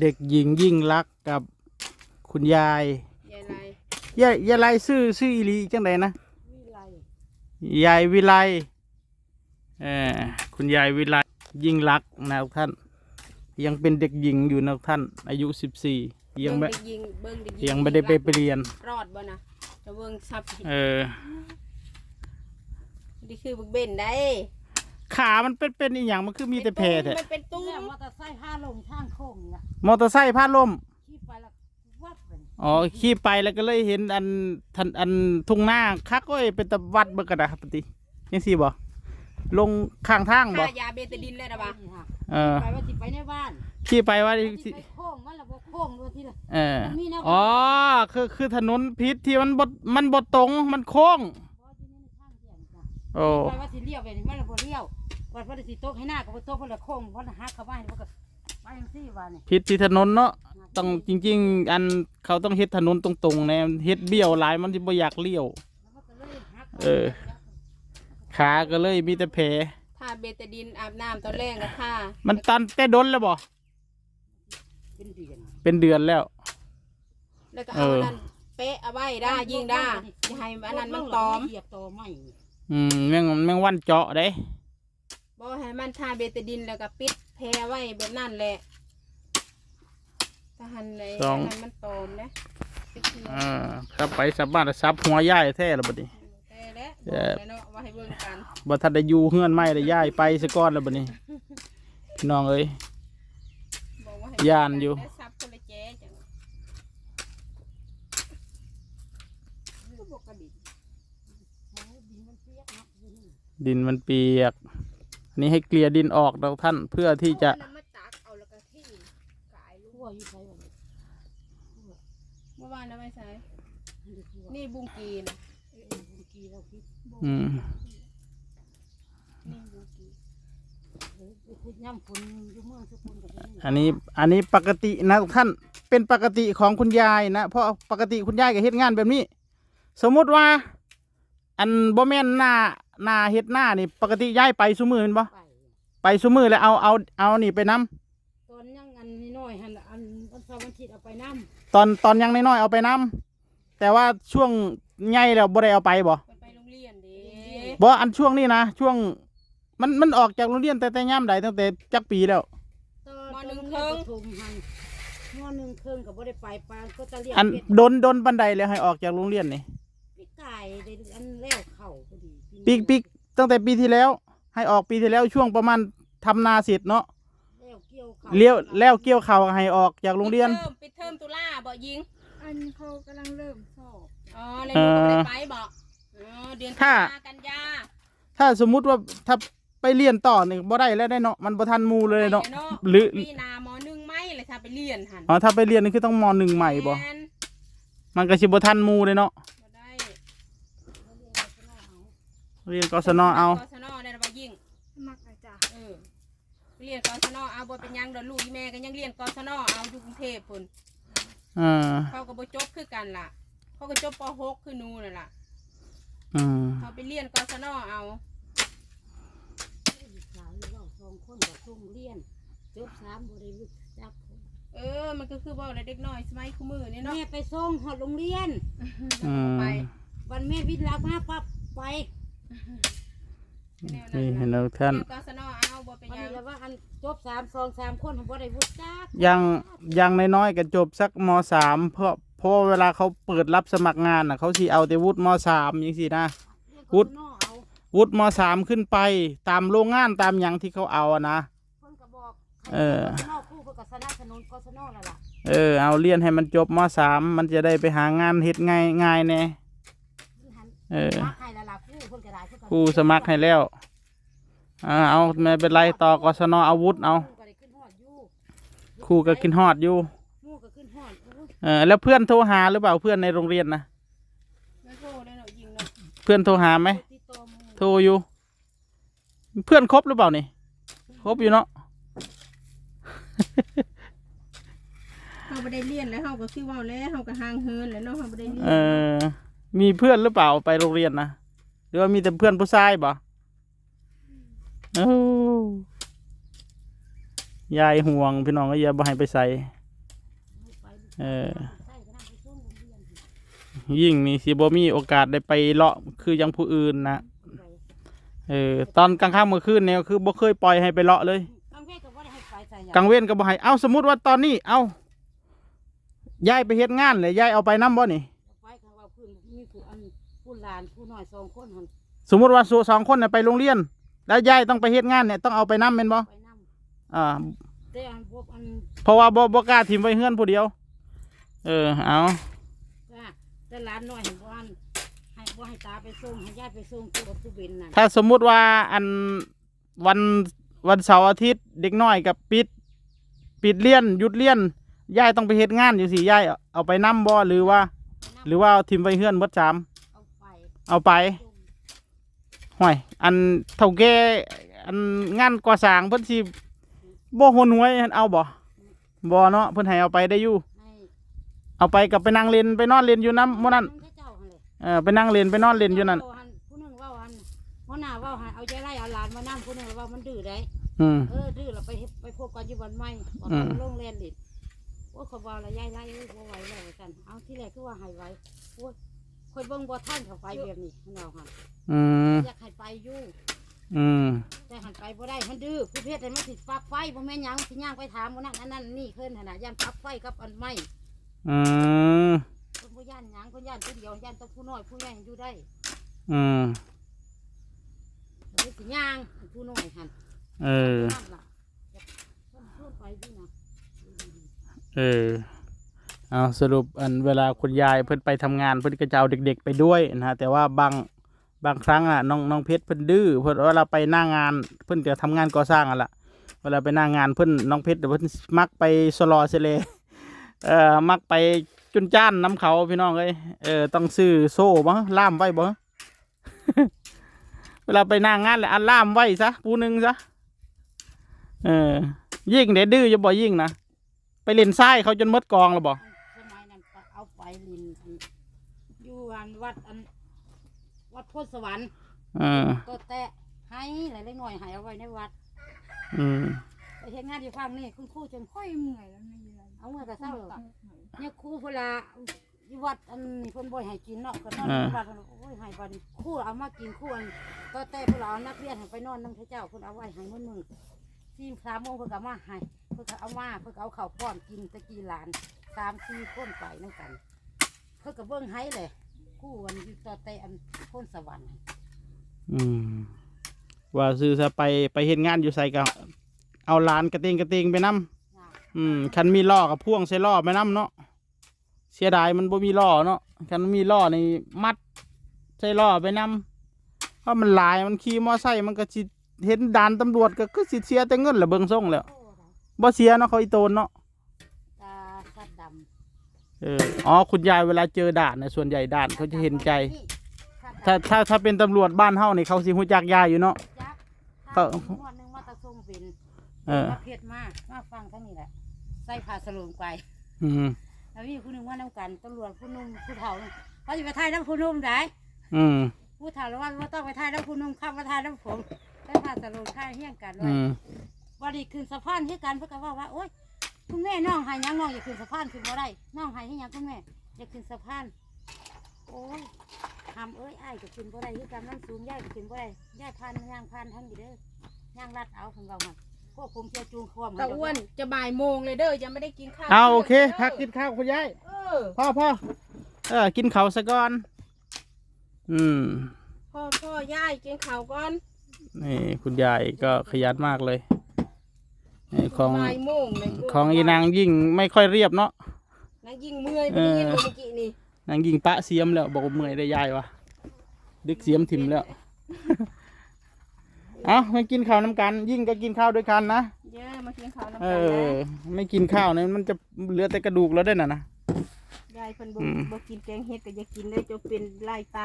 เด็กหญิงยิ่งรักษณ์กับคุณยายยายไรยายยายไรชื่อชื่ออีหลีจังไดนะ วิไลยายวิไลเออคุณยายวิไลยิ่งรักษณ์นะทุกท่าน ยังเป็นเด็กหญิงอยู่นะทุกท่าน อายุสิบสี่ยังไม่เบิ่เด็กยิงเบิ่งเด็กยิงยังไม่ได้ไปเรียน รอดบ่นะจะเบิ่งซับเออนี่คือบึกเบนได้ ขามันเป็นเป็นอีหยังมันคือมีแต่แผลแท้มันเป็นตุ้มเนี่ยมอเตอร์ไซค์ห้าลงทางโค้งน่ะมอเตอร์ไซค์พลาดล่มขี่ไปแล้ววับเป็นอ๋อขี่ไปแล้วก็เลยเห็นอันทันอันทุ่งหน้าคักก็เป็นตะวัดเบิกกระดาษปฏิยังสี่บ่ลงข้างทางบ่ค่ายาเบตาดินเลยนะบ่ะนี่ฮะเออไปว่าสิไปในบ้านขี่ไปว่าว่าสิสิไปโค้งมันละบ่โค้งว่าที่ละ เออมันมีแนว อ๋อคือคือถนนพิษที่มันบดมันบดตรงมันโค้งบ่ที่นี่ในทางเดียวจ้ะโอ้ไปว่าสิเลี้ยวไปนี่มันละบ่เลี้ยว ว่าเพิ่นสิตกให้หน้าก็บ่ตกเพิ่นละโค้งเพิ่นละหักเข้าบ้านเพิ่นก็ไปจังซี่ว่านี่พิษที่ถนนเนาะต้องจริง ๆ อันเขาต้องเฮ็ดถนนตรงๆแนเฮ็ดเบี้ยวหลายมันสิบ่อยากเลี้ยวแล้วมันก็เลยหักเออ ขาก็เลยมีแต่แผลถ้าเบตาดินอาบน้ำตอนแรกก็ท่ามันตันแต่ดนแล้วบ่เป็นเดือนเป็นเดือนแล้ว แล้วก็เอเอาออันนั้นเป๊ะเอาไว้ได้ยิงได้อย่าให้อันนั้นมันตอมเหยียบตอไม้อืมแมงแมงวันเจาะเด้ บ่ให้มันทาเบตาดินแล้วก็ปิดแพรไว้แบบนั้นแหละถ้าหันเลยอันนั้นมันตอมนะอ่าครับไปสับบ้านสับหัวย่ายแท้แล้วบัดนี้ แต่แล้วบอกแล้วเนาะว่าให้เบิ่งกันบ่ทันได้อยู่เฮือนไม่ได้ย้ายไปซะก่อนแล้วบัดนี้ พี่น้องเอ้ย บอกว่าให้ย่านอยู่ได้ซับคนละแจ๊จังก็บอกกระดิ่งดินมันเปียก อันนี้ให้เกลี่ยดินออกนะท่านเพื่อที่จะเอาน้ำมาตักเอาแล้วก็ที่กายลูทั่กวอยู่ไสบ่นี่เมื่อวานนะไม่ใช่นี่คือว่านี่บุงกีนะเออบุญกีเราคิดอืมนี่บุงกีเออไปคุยย่ำฝนอยู่เมืองสกุลกับนี่อันนี้อันนี้ปกตินะท่านเป็นปกติของคุณยายนะเพราะปกติคุณยายก็เฮ็ดงานแบบนี้ สมมุติว่า อันบ่แม่นหน้าห น้าเฮ็ดหน้านี่ ปกติยายไปซุมือแม่นบ่ไปไปซุมือแล้วเอาเอาเอานี่ไปนํตอนยังอันนี้น้อยหันอันวันเสาร์วันอาทิตย์เอาไปน้ตอนตอนยังน้อยๆเอาไปนํแต่ว่าช่วงใหญ่แล้วบ่ได้เอาไปบ่มันไปโรงเรียนเด้บ่อันช่วงนี้นะช่วง มันมันออกจากโรงเรียนแต่แต่ย่ามใดตั้งแต่จักปีแล้วำตอนตอนเรียนประถมหันมอหนึ่งครึ่งก็บ่ได้ไปปานก็จะเรียกอันเป็ดโดนโดนบันไดเลยให้ออกจากโรงเรียนนี่ปีกไก่ได้อันแล้วเข่าพอดี ปีกปีกตั้งแต่ปีที่แล้ว ให้ออกปีที่แล้วช่วงประมาณทำนาเสร็จเนาะแล้วเกี่ยวเข่าเลี้ยวแล้วเกี่ยวเขาวให้ออกจากโรงเรียน ปิดเทอมปิดเทอมตุลาบ่ยิง อันเขากำลังเริ่มสอบอ๋อเลยลูกก็ไม่ได้ไปบ่อ๋อเดือนตุถ้าลากันยาถ้าสมมุติว่าถ้าไปเรียนต่อนี่บ่ได้แล้วได้เนาะมันบ่ทันหมูเลยเนาะไปหรือ ปีหนามหนึ่งไหมเลยถ้าไปเรียนหันอ๋อถ้าไปเรียนนี่คือต้องมหนึ่งใหม่บ่แม่นมันก็สิบ่ทันหมูเลยเนาะ บ่ได้ เรียนกศนเอากศนได้ระบายิ่งสมัครอาจารย์เออเรียนกศนเอาบ่เป็นหยังเดอลูกอีแม่ก็ยังเรียนกศนเอาอยู่กรุงเทพพุ่นอ่าเขาก็บ่จบคือกันล่ะ เขาก็จบป .6 คือหนูนั่นล่ะอืมเขาไปเรียนกศนเอาสาวอยู่เว้าสองคนกับส่งเรียนจบสามบ่ได้รู้จักเออ มันก็คือเว่าอะไรเด็กน้อยสมัยคู่มือนี่เนาะแม่ไปส่งหอดโรงเรียนอืมไปวันแม่วิทย์ลามาปั๊บไปแนวนี่นั้นเห็นนะแล้วท่านเรียนกศนเอาบ่เป็นวันหยังนี้แล้วว่าอันจบสามสองสามคนผมบ่ได้รู้จักยังยังน้อยๆก็จบสักมสามเพราะเพราะว่าเวลาเขาเปิดรับสมัครงานน่ะเขาสิเอาแต่วุฒิมสามอย่างสินะ วุฒิ เรียนกศนเอาวุฒิมสามขึ้นไปตามโรงงานตามอย่างที่เขาเอาอะนะ เพิ่นก็บอกเออกศนครู่เพิ่นก็สนับสนุนกศนแล้วล่ะเออเอาเรียนให้มันจบมสามมันจะได้ไปหางานเฮ็ดง่ายง่ายแน่เพิ่นหันเออ มาให้และล่ะ ครู่เพิ่นก็ได้เพิ่นก็ครูสมัครให้แล้วอ่าเอาไม่เป็นไรต่อกศนอาวุธเอาครูก็ได้ขึ้นฮอดอยู่ครูก็กินฮอดอยู่หมู่ก็ขึ้นฮอดโอ้ยเออแล้วเพื่อนโทรหาหรือเปล่าเพื่อนในโรงเรียนนะไม่โทรได้เนาะยิงเนาะเพื่อนโทรหาไหมติดต่อหมู่โทรอยู่ เพื่อนครบหรือเปล่านี่ครบอยู่เนาะเขาบ่ได้เรียนแล้วเขาก็คือเว่าแล้วเขาก็ห่างเหินแล้วเนาะเขาบ่ได้เรียนเออมีเพื่อนหรือเปล่าไปโรงเรียนนะห รือว่ามีแต่เพื่อนผู้ชายบ่โอ้ยายห่วงพี่น้องก็อย่าบ่ให้ไปใส่เออใส่ก็นั่งไปส่งโรงเรียนสิยิ่งนี่สิบ่มีโอกาสได้ไปเลาะคือยังผู้อื่นนะไปเออตอนกลางค่ำเมื่อคืนเนี่ยคือบ่เคยปล่อยให้ไปเลาะเลยกลางเวทก็บ่ได้ให้ไปใส่หยังกลางเว้นก็บ่ให้เอ้าสมมุติว่าตอนนี้ เอ้ายายไปเฮ็ดงานเลยยายเอาไปนํบ่นี่ ไปก็ว่าเพิ่นมีผู้อันผู้ หลานผู้น้อยสองคนหั่นสมมุติว่าสองคนน่ะไปโรงเรียน แล้วยายต้องไปเฮ็ดงานเนี่ยต้องเอาไปนํแม่นบ่ไปนำอ่าแต่อันพวกอันเพราะว่าบ่บ่กล้าทิมไว้เฮือนผู้เดียว เออเอาว่าแต่หลานน้อยเห็นบ่อันให้บ่ให้ตาไปส่งให้ยายไปส่งตัวกับผู้เบนนั่นถ้าสมมุติว่าอันวันวันเสาร์อาทิตย์เด็กน้อยกับปิด ปิดเรียนหยุดเรียนยายต้องไปเฮ็ดงานอยู่สิยายเอาเอาไปนํบ่หรือว่า หรือว่าเอาทิมไว้เฮือนหมดจาม เอาไปเอาไปส่งห่วยอันเท่าแก่อันงานก่อสร้างเพิ่นสิบ่หนหวยเอาบ่บ่เนาะเพิ่นให้เอาไปได้อยู่ให้เอาไปกับไปนั่งเล่นไปนอนเล่นอยู่น้ำมื้อนั้นพระเจ้าหั่นแหละเออไปนั่งเล่นไปนอนเล่นอยู่นั่นเว้าหั่ผู้หนึงเว่าหันหัวหน้าเว่าหันเอาใจไล่เอาหลานมานั่งผู้หนึงเว่ามันดื้อได้อืมเออดื้อเราไปเฮ็ดไปพบกันอยู่วันใหม่บอกอืมโรงเรียนดิโอ้เขาบอกละยายไล่เอ้ยบ่ไหวแล้วว่าซั่นเอาที่แรกคือว่าให้ไว้โอ้ย ค่อยเบิ่งบ่ทันเขาไปแบบนี้เนาะค่ะอืมอยากให้ไปอยู่อืมแต่หันไปบ่ได้มันดื้อผู้เพศให้มันสิฟักไฟบ่แม่นหยังสิย่างไปถามบ่นั่นอันนั้นนี่เพิ่นหั่นน่ะย่านฟักไฟกับอันไม้อืมเพิ่นบ่ย่านหยังเพิ่นย่านผู้เดียวย่านแตัวผู้น้อยผู้ใหญ่อยู่ได้อืมเพิ่นสิย่างผู้น้อยหั่นเออนั่นล่ะเพิ่นพูดไปดีนะ เออ เอาสรุปอันเวลาคุณยายเพิ่นไปทำงานเพิ่นก็จะเอาเด็ก ๆ ไปด้วยนะฮะแต่ว่าบางบางครั้งอะน้องน้องเพชรเพิ่นดื้อเพิ่นเวลาไปหน้างานเพิ่นจะทำงานก่อสร้างอะล่ะเวลาไปหน้างานเพิ่นน้องเพชรเดี๋ยวเพิ่นมักไปสลอเสเลเอ่อมักไปจุนจ้านน้ำเขาพี่น้องเอ้ยเออต้องซื้อโซ่บ่ล่ามไว้บ่เวลาไปหน้างานแหละอันล่ามไว้ซะปูหนึ่งซะเออยิ่งเด็ดดื้อจะบ่ยิ่งนะไปเล่นทรายเขาจนมดกองแล้วบ่ ลินอันอยู่อันวัดอัน วัดโพธิสวรรค์เออก็แตะให้หลายๆหน่อยให้เอาไว้ในวัดอืมไปเฮ็ดงานอยู่ฝั่งนี้คุณครูจนค่อยเหนื่อยแล้วไม่มีอะไรเอาเงินก็เศร้าเนี่ยครูเวลาอยู่วัดอันนี้เพิ่นบ่ให้กินเนาะก็นอนอ่าอยู่วัดเพิ่นโอ้ยให้บัดนี้ครูเอามากินครูอันก็แต่เพิ่นเอานักเรียนให้ไปนอนนำพระเจ้าเพิ่นเอาไว้ให้มื้อหนึงสี่สามโมงเพิ่นก็เอามาให้เพิ่นก็เอามาเพิ่นก็เอาข้าวป้อนกินตะกี้หลานสามสี่คนไปนํกัน เพิ่นก็เบิ่งให้เลยครูอันอยู่ต่อแต่อันโพ้นสวรรค์อืมว่าซื้อซะไปไปเฮ็ดงานอยู่ใส่ก็เอาหลานกระเตงกระเตงไปนํน่ะอืมคันมีล้อกับพ่วงใส่ล้อไปนํเนาะเสียดายมันบ่มีล้อเนาะคันมีล้อนี่มัดใส่ล้อไปนํเพราะมันหลายมันขี่มอไซค์มันก็สิเห็นด่านตำรวจก็คือสิเสียแต่เงินละเบิ่งส่งแล้วโอ้ได้บ่เสียเนาะเขาอีโตนเนาะตาสัดดำ เอออ๋อคุณยายเวลาเจอด่านเนี่ยส่วนใหญ่ด่านเขาจะเห็นใจสัถ้าดดำถ้าถ้าเป็นตำรวจบ้านเฮานี่เขาสิฮู้จักยายอยู่เนาะจักเขาข้าวงวดหนึงมาตะส่งเป็นเออ มาเพ็ดมามาฟังทั้งนี้แหละใส่ผ้าสลงไปอืมแล้วมีผู้หนึ่งว่าน้ำกันตำรวจผู้หนุ่มผู้เฒ่าเขาจะไปถ่ายน้ำผู้หนุ่มได้อืมผู้เฒ่าแล้วว่าว่าต้องไปถ่ายน้ำผู้หนุ่มข้ามมาถ่ายน้ำผมใส่ผ้าสลงถ่ายเฮี้ยงกันไว้ อืม วันนี้ขึ้นสะพานที่กันเพื่อก็ว่าว่าโอ๊ย คุณแม่น้องใหายยังน้องอย่าขึ้นสะพานขึ้นบ่ได้น้องใหายให้ยังคุณแม่อย่าขึ้นสะพาน โอ้ยทำเอ้ยอ้ายก็ขึ้นบ่ได้คือกันมันสูงย่ายก็ขึ้นบ่ได้ย่ายพันย่างพันทั้งอยู่เด้อย่างรัดเอาของเราหันพวกผมเที่ยวจูงควมตะอ้วนจะบ่ายโมงเลยเด้อยังไม่ได้กินข้าวเอาโอเคด้พักกินข้าวคุณยายเออพ่อพ่อเออกินข้าวซะก่อน อืมพ่อพ่อย่ายกินข้าวก่อนนี่คุณยายก็ขยันมากเลยนี่ ของบ่ายโมงเลยของอีนางยิ่งไม่ค่อยเรียบเนาะ นางยิงเมื่อยไม่ได้ยินเลยเมื่อกี้นี่นางยิ่งปะเสียมแล้วบอกว่าเมื่อยได้ยายวะดึกเสียมถิ่มแล้ว เอาไม่กินข้าวน้ำกัน ยิ่งก็กินข้าวด้วยกันนะ เย้มากินข้าวน้ำเอกันอ นะไม่กินข้าวเนี่ยมันจะเหลือแต่กระดูกแล้วได้น่ะนะ ยายเพิ่นบ่อืม บ่กินแกงเฮ็ดก็อย่ากินเลยจะเป็นลายตา